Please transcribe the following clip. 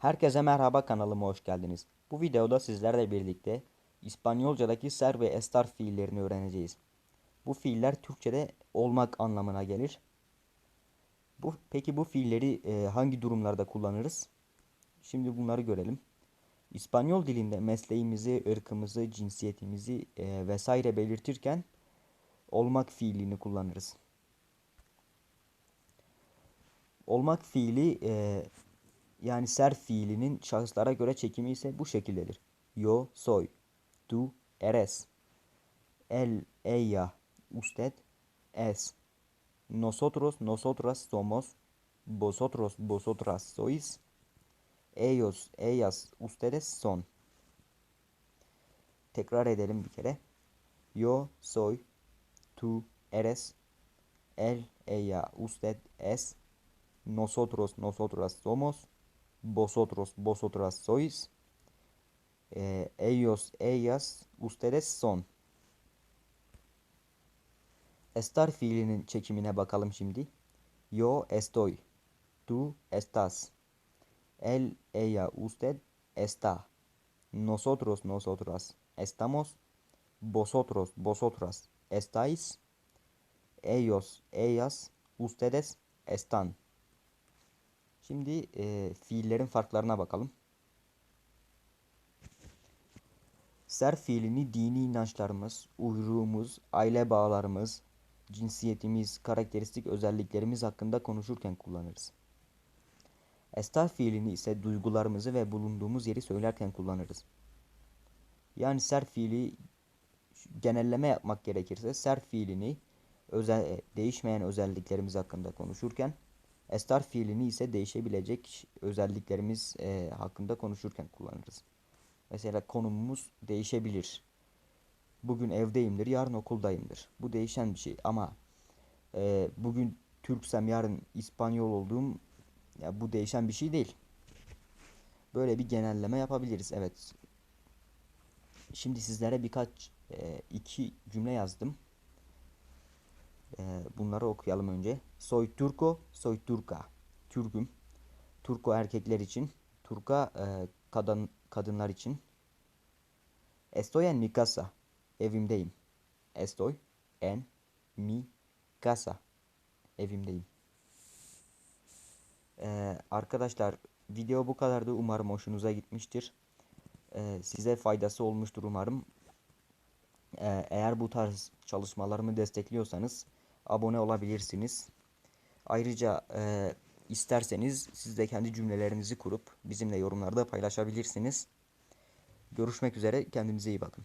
Herkese merhaba kanalıma hoş geldiniz. Bu videoda sizlerle birlikte İspanyolcadaki ser ve estar fiillerini öğreneceğiz. Bu fiiller Türkçe'de olmak anlamına gelir. Bu, peki bu fiilleri e, hangi durumlarda kullanırız? Şimdi bunları görelim. İspanyol dilinde mesleğimizi, ırkımızı, cinsiyetimizi e, vesaire belirtirken olmak fiilini kullanırız. Olmak fiili e, yani ser fiilinin şahıslara göre çekimi ise bu şekildedir. Yo soy, tú eres, él, ella, usted es, nosotros, nosotras somos, vosotros, vosotras sois, ellos, ellas, ustedes son. Tekrar edelim bir kere. Yo soy, tú eres, él, ella, usted es, nosotros, nosotras somos, vosotros, vosotras sois, eh, ellos, ellas, ustedes son. Estar fiilinin çekimine bakalım şimdi. Yo estoy, tú estás, él, ella, usted está, nosotros, nosotras estamos, vosotros, vosotras estáis, ellos, ellas, ustedes están. Şimdi e, fiillerin farklarına bakalım. Ser fiilini dini inançlarımız, uyruğumuz, aile bağlarımız, cinsiyetimiz, karakteristik özelliklerimiz hakkında konuşurken kullanırız. Estar fiilini ise duygularımızı ve bulunduğumuz yeri söylerken kullanırız. Yani ser fiili genelleme yapmak gerekirse ser fiilini özel, değişmeyen özelliklerimiz hakkında konuşurken Estar fiilini ise değişebilecek özelliklerimiz e, hakkında konuşurken kullanırız. Mesela konumumuz değişebilir. Bugün evdeyimdir, yarın okuldayımdır. Bu değişen bir şey ama e, bugün Türksem yarın İspanyol olduğum ya bu değişen bir şey değil. Böyle bir genelleme yapabiliriz. Evet. Şimdi sizlere birkaç e, iki cümle yazdım. Ee, bunları okuyalım önce. Soy turco, soy turca. Türk'üm. Turco erkekler için. Turca e, kadın kadınlar için. Estoy en mi casa. Evimdeyim. Estoy en mi casa. Evimdeyim. Ee, arkadaşlar video bu kadardı. Umarım hoşunuza gitmiştir. Ee, size faydası olmuştur umarım. Ee, eğer bu tarz çalışmalarımı destekliyorsanız abone olabilirsiniz. Ayrıca e, isterseniz siz de kendi cümlelerinizi kurup bizimle yorumlarda paylaşabilirsiniz. Görüşmek üzere. Kendinize iyi bakın.